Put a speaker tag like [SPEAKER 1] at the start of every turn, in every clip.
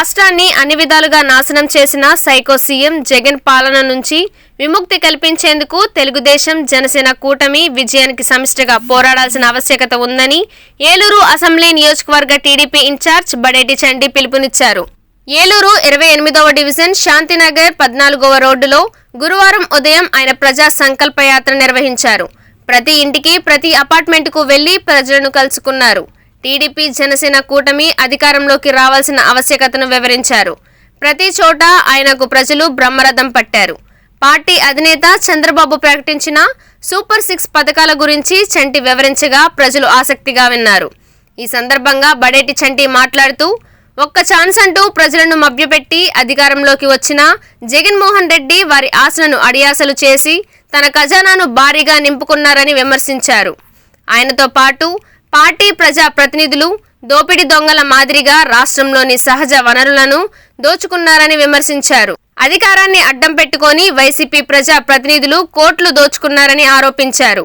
[SPEAKER 1] రాష్ట్రాన్ని అన్ని విధాలుగా నాశనం చేసిన సైకో సీఎం జగన్ పాలన నుంచి విముక్తి కల్పించేందుకు తెలుగుదేశం జనసేన కూటమి విజయానికి సమిష్టిగా పోరాడాల్సిన ఆవశ్యకత ఉందని ఏలూరు అసెంబ్లీ నియోజకవర్గ TDP in charge Badeti Chandi పిలుపునిచ్చారు. ఏలూరు ఇరవై ఎనిమిదవ డివిజన్ శాంతినగర్ పద్నాలుగవ రోడ్డులో గురువారం ఉదయం ఆయన ప్రజా సంకల్ప యాత్ర నిర్వహించారు. ప్రతి ఇంటికి ప్రతి అపార్ట్మెంట్కు వెళ్ళి ప్రజలను కలుసుకున్నారు. టీడీపీ జనసేన కూటమి అధికారంలోకి రావాల్సిన ఆవశ్యకతను వివరించారు. ప్రతి చోట ఆయనకు ప్రజలు బ్రహ్మరథం పట్టారు. పార్టీ అధినేత చంద్రబాబు ప్రకటించిన సూపర్ సిక్స్ పథకాల గురించి చంటి వివరించగా ప్రజలు ఆసక్తిగా విన్నారు. ఈ సందర్భంగా బడేటి చంటి మాట్లాడుతూ ఒక్క ఛాన్స్ అంటూ ప్రజలను మభ్యపెట్టి అధికారంలోకి వచ్చిన జగన్మోహన్ రెడ్డి వారి ఆశలను అడియాసలు చేసి తన ఖజానాను భారీగా నింపుకున్నారని విమర్శించారు. ఆయనతో పాటు పార్టీ ప్రజా ప్రతినిధులు దోపిడీ దొంగల మాదిరిగా రాష్ట్రంలోని సహజ వనరులను దోచుకున్నారని విమర్శించారు. అధికారాన్ని అడ్డం పెట్టుకొని వైసీపీ ప్రజా ప్రతినిధులు కోట్లు దోచుకున్నారని ఆరోపించారు.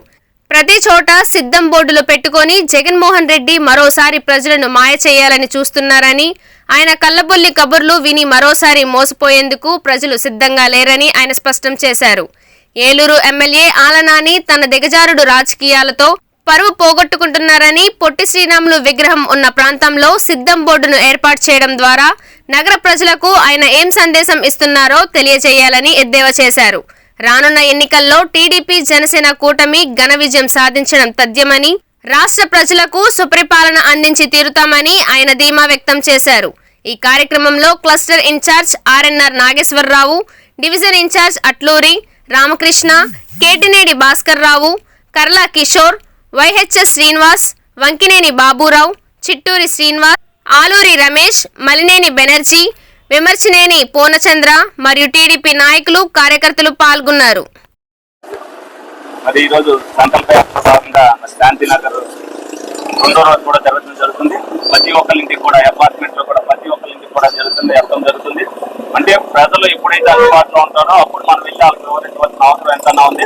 [SPEAKER 1] ప్రతి చోట సిద్ధం బోర్డులు పెట్టుకొని జగన్మోహన్ రెడ్డి మరోసారి ప్రజలను మాయ చేయాలని చూస్తున్నారని ఆయన కల్లబొల్లి కబుర్లు విని మరోసారి మోసపోయేందుకు ప్రజలు సిద్ధంగా లేరని ఆయన స్పష్టం చేశారు. ఏలూరు ఎమ్మెల్యే ఆలనాని తన దిగజారుడు రాజకీయాలతో పరువు పోగొట్టుకుంటున్నారని పొట్టి శ్రీరాములు విగ్రహం ఉన్న ప్రాంతంలో సిద్ధం బోర్డును ఏర్పాటు చేయడం ద్వారా నగర ప్రజలకు ఆయన ఏం సందేశం ఇస్తున్నారో తెలియజేయాలని ఎద్దేవా చేశారు. రానున్న ఎన్నికల్లో టీడీపీ జనసేన కూటమి ఘన విజయం సాధించడం తథ్యమని రాష్ట్ర ప్రజలకు సుపరిపాలన అందించి తీరుతామని ఆయన ధీమా వ్యక్తం చేశారు. ఈ కార్యక్రమంలో cluster in charge RNR Nageswararao division in charge Atluri Ramakrishna Ketinedi Bhaskar Rao Karla Kishore YHS Srinivas Vankineni Baburao Chitturi Srinivas Aluri Ramesh Malineni Banerjee Vimarshaneni Purnachandra మరియు టీడీపీ నాయకులు కార్యకర్తలు పాల్గొన్నారు.
[SPEAKER 2] మరి ఈ సంకల్ప యాత్ర భాగంగా మరి శాంతినగర్ రెండో రోజు కూడా జరగడం జరుగుతుంది. ప్రతి ఒక్కరింటికి కూడా అపార్ట్మెంట్లో కూడా ప్రతి ఒక్కరింటికి కూడా జరుగుతుంది అర్థం జరుగుతుంది. అంటే ప్రజలు ఎప్పుడైతే అందుబాటులో ఉంటారో అప్పుడు మనం వెళ్ళి వాళ్ళకి వివరించవలసిన అవసరం ఎంతైనా ఉంది.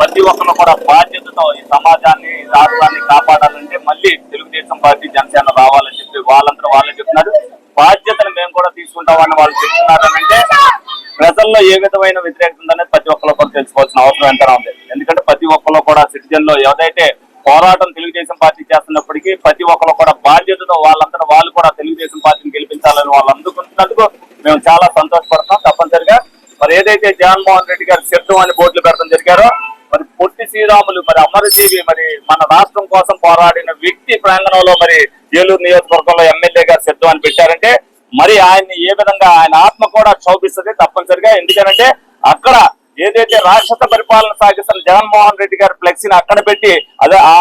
[SPEAKER 2] ప్రతి ఒక్కరు కూడా బాధ్యతతో ఈ సమాజాన్ని రాష్ట్రాన్ని కాపాడాలంటే మళ్ళీ తెలుగుదేశం పార్టీ జనసేన రావాలని చెప్పి వాళ్ళందరూ వాళ్ళే చెప్తున్నారు. బాధ్యతను మేము కూడా తీసుకుంటామని వాళ్ళు చెప్తున్నారు అంటే ప్రజల్లో ఏ విధమైన వ్యతిరేకత ఉందనేది ప్రతి ఒక్కరు కూడా తెలుసుకోవాల్సిన అవసరం ఎంతనా ఉంది. ఎందుకంటే ప్రతి ఒక్కరు కూడా సిటిజన్లో ఏదైతే పోరాటం తెలుగుదేశం పార్టీ చేస్తున్నప్పటికీ ప్రతి ఒక్కరు కూడా బాధ్యతతో వాళ్ళంతా వాళ్ళు కూడా తెలుగుదేశం పార్టీని గెలిపించాలని వాళ్ళు అందుకుంటున్నందుకు మేము చాలా సంతోషపడతాం. తప్పనిసరిగా మరి ఏదైతే జగన్మోహన్ రెడ్డి గారు శబ్దం అని బోర్డులు పెట్టడం జరిగారో శ్రీరాములు మరి అమరజీవి మరి మన రాష్ట్రం కోసం పోరాడిన వ్యక్తి ప్రాంగణంలో మరి ఏలూరు నియోజకవర్గంలో ఎమ్మెల్యే గారు సిద్ధం అని పెట్టారంటే మరి ఆయన్ని ఏ విధంగా ఆయన ఆత్మ కూడా క్షోభిస్తుంది తప్పనిసరిగా. ఎందుకనంటే అక్కడ ఏదైతే రాక్షస పరిపాలన సాగిస్తున్న జగన్మోహన్ రెడ్డి గారి ఫ్లెక్సీని అక్కడ పెట్టి అదే ఆ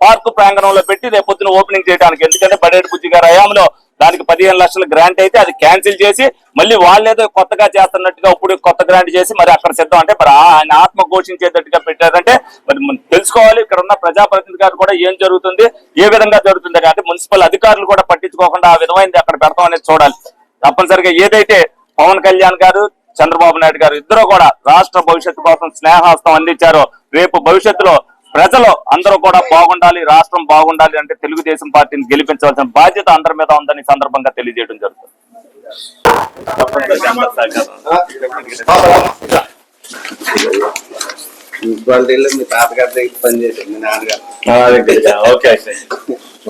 [SPEAKER 2] పార్క్ ప్రాంగణంలో పెట్టి రేపు పొద్దున ఓపెనింగ్ చేయడానికి ఎందుకంటే బడేటి బుజ్జి గారి హయాంలో దానికి పదిహేను లక్షల గ్రాంట్ అయితే అది క్యాన్సిల్ చేసి మళ్ళీ వాళ్ళేదో కొత్తగా చేస్తున్నట్టుగా ఇప్పుడు కొత్త గ్రాంట్ చేసి మరి అక్కడ సిద్ధం అంటే మరి ఆయన ఆత్మ ఘోషించేటట్టుగా పెట్టారంటే మరి తెలుసుకోవాలి. ఇక్కడ ఉన్న ప్రజాప్రతినిధి గారు కూడా ఏం జరుగుతుంది ఏ విధంగా జరుగుతుంది అంటే మున్సిపల్ అధికారులు కూడా పట్టించుకోకుండా ఆ విధమైనది అక్కడ పెడతాం అనేది చూడాలి. తప్పనిసరిగా ఏదైతే పవన్ కళ్యాణ్ గారు చంద్రబాబు నాయుడు గారు ఇద్దరు కూడా రాష్ట్ర భవిష్యత్తు కోసం స్నేహాస్తం అందించారో రేపు భవిష్యత్తులో ప్రజలు అందరూ కూడా బాగుండాలి రాష్ట్రం బాగుండాలి అంటే తెలుగుదేశం పార్టీని గెలిపించవలసిన బాధ్యత అందరి మీద ఉందని సందర్భంగా తెలియజేయడం జరుగుతుంది.
[SPEAKER 3] మీ నాన్నగారు
[SPEAKER 2] ఓకే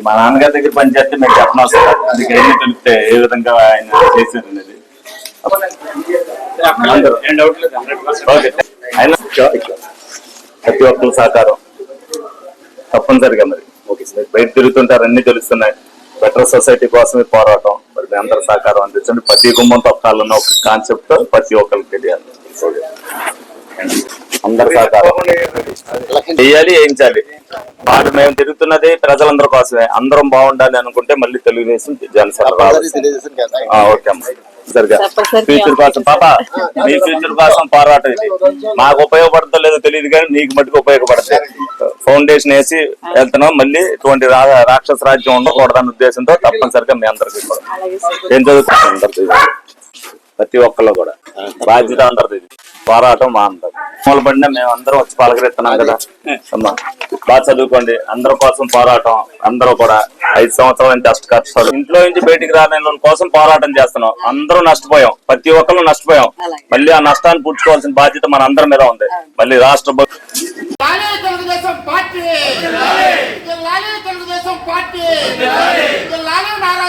[SPEAKER 2] మా నాన్నగారి దగ్గర పనిచేస్తే మీకు చెప్పనవసరం. అందుకే ఏమి తెలిస్తే ఏ విధంగా ఆయన చేశారు అనేది. ప్రతి ఒక్కరు సహకారం తప్పనిసరిగా మరి. Okay sir. బయట తిరుగుతుంటారు అన్ని తెలుస్తున్నాయి. బెటర్ సొసైటీ కోసమే పోరాటం. మరి మీ అందరి సహకారం అందించండి. ప్రతి కుటుంబం తప్పాలన్న ఒక కాన్సెప్ట్ ప్రతి ఒక్కరికి తెలియాలి. ఓకే. అందరి చేయాలి వేయించాలి వాళ్ళు మేము తిరుగుతున్నది ప్రజలందరి కోసమే. అందరం బాగుండాలి అనుకుంటే మళ్ళీ తెలుగుదేశం జనసేన రావాలి. ఓకే అమ్మా. సరిగా ఫ్యూచర్ కోసం పాప మీ ఫ్యూచర్ కోసం పోరాటం ఇది. మాకు ఉపయోగపడుతుందో లేదో తెలియదు కానీ నీకు మటుకు ఉపయోగపడుతుంది ఫౌండేషన్ వేసి వెళ్తున్నాం. మళ్ళీ ఇటువంటి రా- రాక్షస రాజ్యం ఉండకూడదన్న ఉద్దేశంతో తప్పనిసరిగా మీ అందరికీ కూడా. ఏం అందరికీ ప్రతి ఒక్కళ్ళు కూడా. బాధ్యత అంటారు ఇది. పోరాటం మా అంటారు మూలపడిన మేము అందరం వచ్చి పలకరిస్తున్నాం కదా. అమ్మా బాగా చదువుకోండి. అందరి కోసం పోరాటం. అందరూ కూడా ఐదు సంవత్సరాల నుంచి అష్ట కష్టాలు. ఇంట్లో నుంచి బయటికి రాని కోసం పోరాటం చేస్తున్నాం. అందరూ నష్టపోయాం. ప్రతి ఒక్కరు నష్టపోయాం. మళ్ళీ ఆ నష్టాన్ని పుచ్చుకోవాల్సిన బాధ్యత మన అందరి మీద ఉంది. మళ్ళీ రాష్ట్ర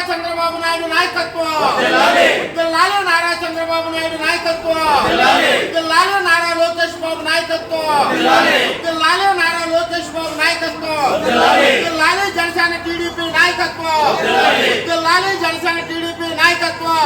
[SPEAKER 4] చంద్రబాబు నాయుడు నాయకత్వం. నారా చంద్రబాబు నాయుడు నాయకత్వం. లాలే నారా లోకేష్ బాబు నాయకత్వం. లాలే నారా లోకేష్ బాబు నాయకత్వం లాలే జనసేన టీడీపీ నాయకత్వం. లాలే జనసేన టీడీపీ నాయకత్వం.